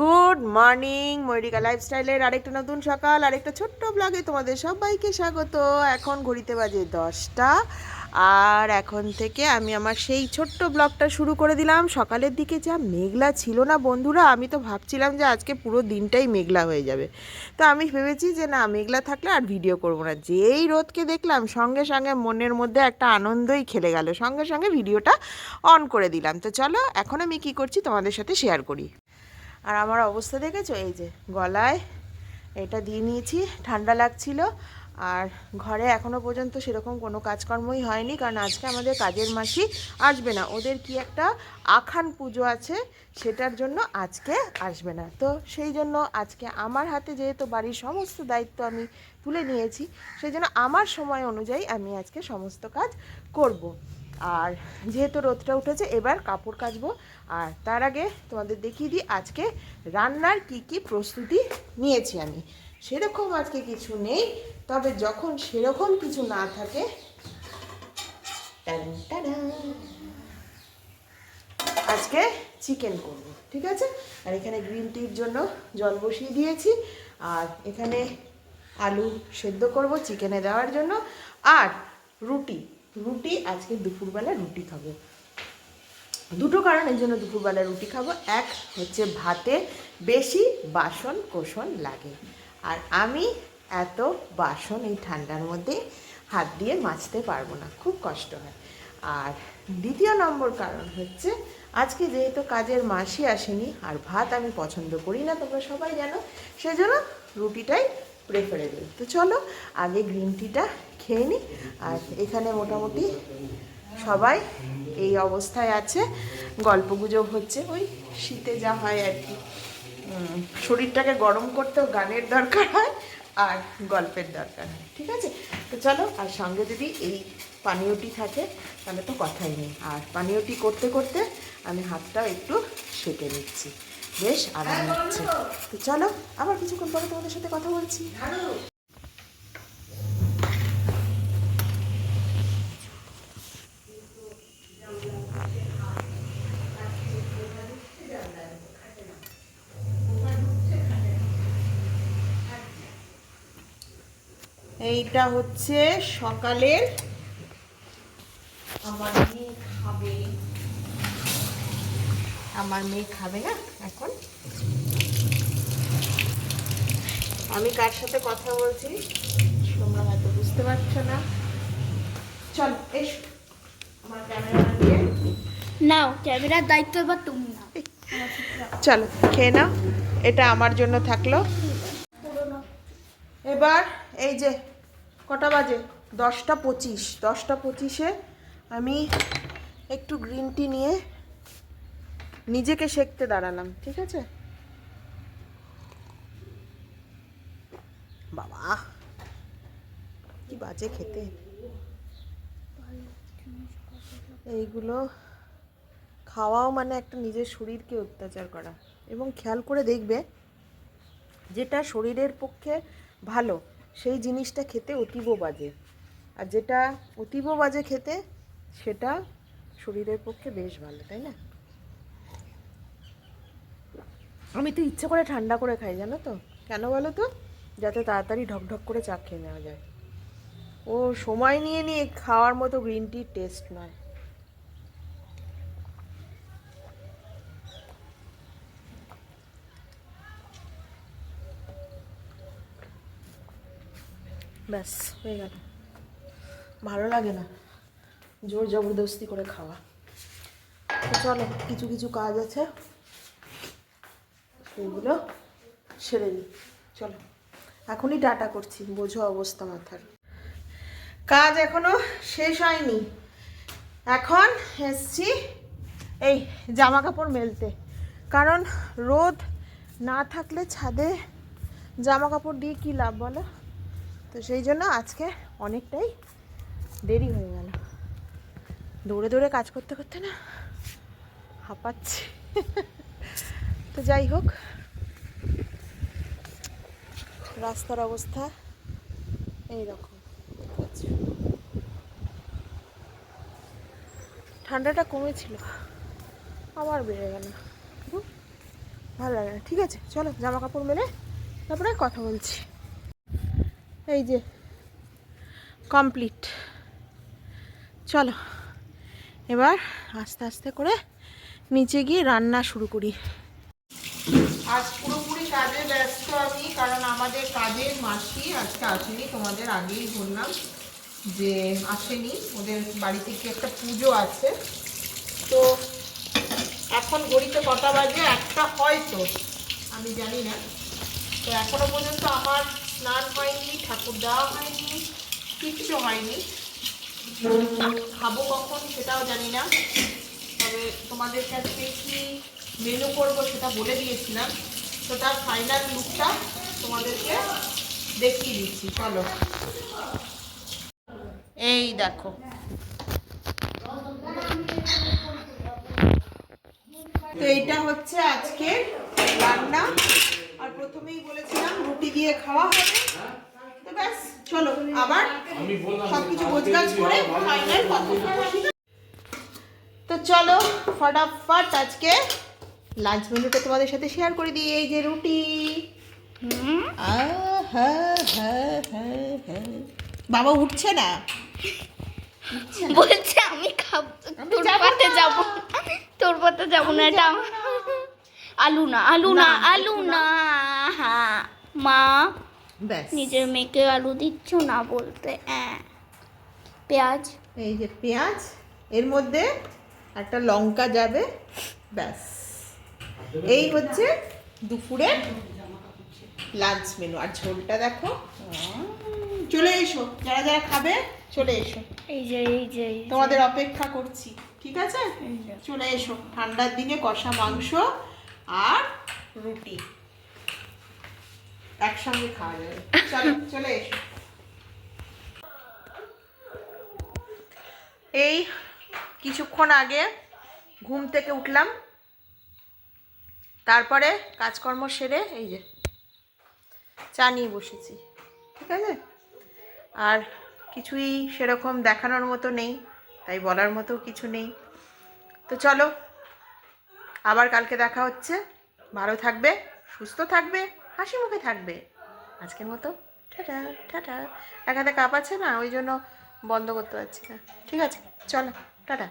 Good morning ময়ূরিকা লাইফস্টাইলের আরেকটা নতুন সকাল, আরেকটা ছোট্ট ব্লগে তোমাদের সবাইকে স্বাগত। এখন ঘড়িতে বাজে দশটা। আর এখন থেকে আমি আমার সেই ছোট্ট ব্লগটা শুরু করে দিলাম। সকালের দিকে যা মেঘলা ছিল না বন্ধুরা, আমি তো ভাবছিলাম যে আজকে পুরো দিনটাই মেঘলা হয়ে যাবে। তো আমি ভেবেছি যে না, মেঘলা থাকলে আর ভিডিও করব না। যেই রোদকে দেখলাম, সঙ্গে সঙ্গে মনের মধ্যে একটা আনন্দই খেলে গেল। সঙ্গে সঙ্গে ভিডিওটা অন করে দিলাম। তো চলো, এখন আমি কি করছি তোমাদের সাথে শেয়ার করি। আর আমার অবস্থা দেখেছ? এই যে গলায় এটা দিয়ে নিয়েছি, ঠান্ডা লাগছিল। আর ঘরে এখনও পর্যন্ত সেরকম কোনো কাজকর্মই হয়নি, কারণ আজকে আমাদের কাজের মাসি আসবে না। ওদের কি একটা আখান পুজো আছে, সেটার জন্য আজকে আসবে না। তো সেই জন্য আজকে আমার হাতে যেহেতু বাড়ির সমস্ত দায়িত্ব আমি তুলে নিয়েছি, সেই জন্য আমার সময় অনুযায়ী আমি আজকে সমস্ত কাজ করব। আর যেহেতু রোদটা উঠেছে, এবার কাপড় কাচবো। আর তার আগে তোমাদের দেখিয়ে দিই, আজকে রান্নার কি কি প্রস্তুতি নিয়েছি আমি। সেরকম আজকে কিছু নেই, তবে যখন সেরকম কিছু না থাকে আজকে চিকেন করব, ঠিক আছে? আর এখানে গ্রিন টির জন্য জল বসিয়ে দিয়েছি। আর এখানে আলু সেদ্ধ করব চিকেনে দেওয়ার জন্য। আর রুটি রুটি আজকে দুপুরবেলা রুটি খাব। দুটো কারণের জন্য দুপুরবেলা রুটি খাব। এক হচ্ছে ভাতে বেশি বাসন কোষণ লাগে। আর আমি এত বাসন এই ঠান্ডার মধ্যে হাত দিয়ে মাজতে পারব না, খুব কষ্ট হয়। আর দ্বিতীয় নম্বর কারণ হচ্ছে, আজকে যেহেতু কাজের মাসি আসেনি আর ভাত আমি পছন্দ করি না, তোমরা সবাই জানো, সেজন্য রুটিটাই প্রেফারেবল তো চলো, আগে গ্রিন টিটা খেয়ে নিই আর এখানে মোটামুটি সবাই এই অবস্থায় আছে। গল্প গুজব হচ্ছে, ওই শীতে যা হয় আর কি। শরীরটাকে গরম করতেও গানের দরকার হয় আর গল্পের দরকার হয় ঠিক আছে? তো চলো আর সঙ্গে যদি এই পানীয়টি থাকে তাহলে তো কথাই নেই। আর পানীয়টি করতে করতে আমি হাতটা একটু সেঁকে নিচ্ছি। বেশ আরাম লাগছে। তো। চলো আবার কিছুক্ষণ পরে তোমাদের সাথে কথা বলছি। এইটা হচ্ছে সকালের আমার মেয়ে খাবে। আমার মেয়ে খাবে না এখন? আমি কার সাথে কথা বলছি? তোমরা হয়তো বুঝতে পারছ না। চল এস। আমার ক্যামেরা দিয়ে। নাও ক্যামেরার দায়িত্ব এবার তুমি নাও। চলো খেয়ে নাও। এটা আমার জন্য থাকল। এবার এই যে কটা বাজে? দশটা পঁচিশ। দশটা পঁচিশে আমি একটু গ্রিন টি নিয়ে নিজেকে সেঁকতে দাঁড়ালাম, ঠিক আছে? বাবা, কি বাজে খেতে? এইগুলো খাওয়াও মানে একটা নিজের শরীরকে অত্যাচার করা। এবং খেয়াল করে দেখবে, যেটা শরীরের পক্ষে ভালো সেই জিনিসটা খেতে অতীব বাজে। আর যেটা অতীব বাজে খেতে, সেটা শরীরের পক্ষে বেশ ভালো, তাই না? আমি তো ইচ্ছে করে ঠান্ডা করে খাই, জানো তো? কেন বলো তো? যাতে তাড়াতাড়ি ঢকঢক করে চা খেয়ে নেওয়া যায়। ও সময় নিয়ে নিয়ে খাওয়ার মতো গ্রিন টির টেস্ট নয়। ব্যাস, হয়ে গেল। ভালো লাগে না। জোর জবরদস্তি করে খাওয়া। তো চলো, কিছু কিছু কাজ আছে। সেগুলো সেরে নিই চলো, এখনই টাটা করছি, বোঝো অবস্থা মাথার। কাজ এখনও শেষ হয়নি। এখন এসছি এই জামা কাপড় মেলতে। কারণ রোদ না থাকলে ছাদে জামা কাপড় দিয়ে কী লাভ বলো? তো সেই জন্য আজকে অনেকটাই দেরি হয়ে গেল। দৌড়ে দৌড়ে কাজ করতে করতে না হাঁপাচ্ছি। তো যাই হোক, রাস্তার অবস্থা এইরকম। ঠান্ডাটা কমেছিল, আবার বেড়ে গেল। ভালো লাগে না। ঠিক আছে, চলো জামা কাপড় মেলে তারপরে কথা বলছি। এই যে কমপ্লিট চলো, এবার আস্তে আস্তে করে নিচে গিয়ে রান্না শুরু করি। আজ পুরোপুরি কাজে ব্যস্ত আমি, কারণ আমাদের কাজের মাসি আজকে আসেনি, তোমাদের আগেই বললাম যে আসেনি। ওদের বাড়িতে কি একটা পুজো আছে। তো এখন ঘড়িতে কটা বাজে? একটা হয়তো, আমি জানি না। তো এখনও পর্যন্ত আমার স্নান হয়নি, ঠাকুর দেওয়া হয়নি, কিচ্ছু হয়নি। খাব কখন সেটাও জানি না। তবে তোমাদের কাছে কি মেনু করব সেটা বলে দিয়েছিলাম। তো তার ফাইনাল লুকটা তোমাদেরকে দেখিয়ে দিচ্ছি, চলো। এই দেখো। তো এইটা হচ্ছে আজকে রান্না। আর প্রথমেই বলেছিলাম রুটি দিয়ে খাওয়া হবে। তো ব্যাস চলো আবার সবকিছু গোছগাছ করে ফাইনাল কথা তো চলো ফটাফট আজকে লাঞ্চ মেনুটা তোমাদের সাথে শেয়ার করে দিই এই যে রুটি। বাবা উঠছে না? বলছে আমি খাব তোর যাব পাতে। যাব। তোর পাতে যাব না এটা আলু না। আলু না না, আলু না। হ্যাঁ মা নিজের মেয়েকে আলু দিচ্ছ না বলতে হ্যাঁ পেঁয়াজ? এই যে পেঁয়াজ এর মধ্যে একটা লঙ্কা যাবে ব্যাস। এই হচ্ছে দুপুরের লাঞ্চ মেনু আর ঝোলটা দেখো। চলে এসো যারা যারা খাবে চলে এসো। এই যে এই যে তোমাদের অপেক্ষা করছি ঠিক আছে? চলে এসো। ঠান্ডার দিনে কষা মাংস আর রুটি। একসঙ্গে খাওয়া যাবে চলো, চলে এসো। এই কিছুক্ষণ আগে ঘুম থেকে উঠলাম। তারপরে কাজকর্ম সেরে এই যে চা নিয়ে বসেছি, ঠিক আছে? আর কিছুই সেরকম দেখানোর মতো নেই, তাই বলার মতো কিছু নেই। তো চলো, আবার কালকে দেখা হচ্ছে। ভালো থাকবে, সুস্থ থাকবে। হাসি মুখে থাকবে। আজকের মতো। Tata tata. এক হাতে কাপ আছে না, ওই জন্য বন্ধ করতে পারছি না। ঠিক আছে, চলো, টাটা।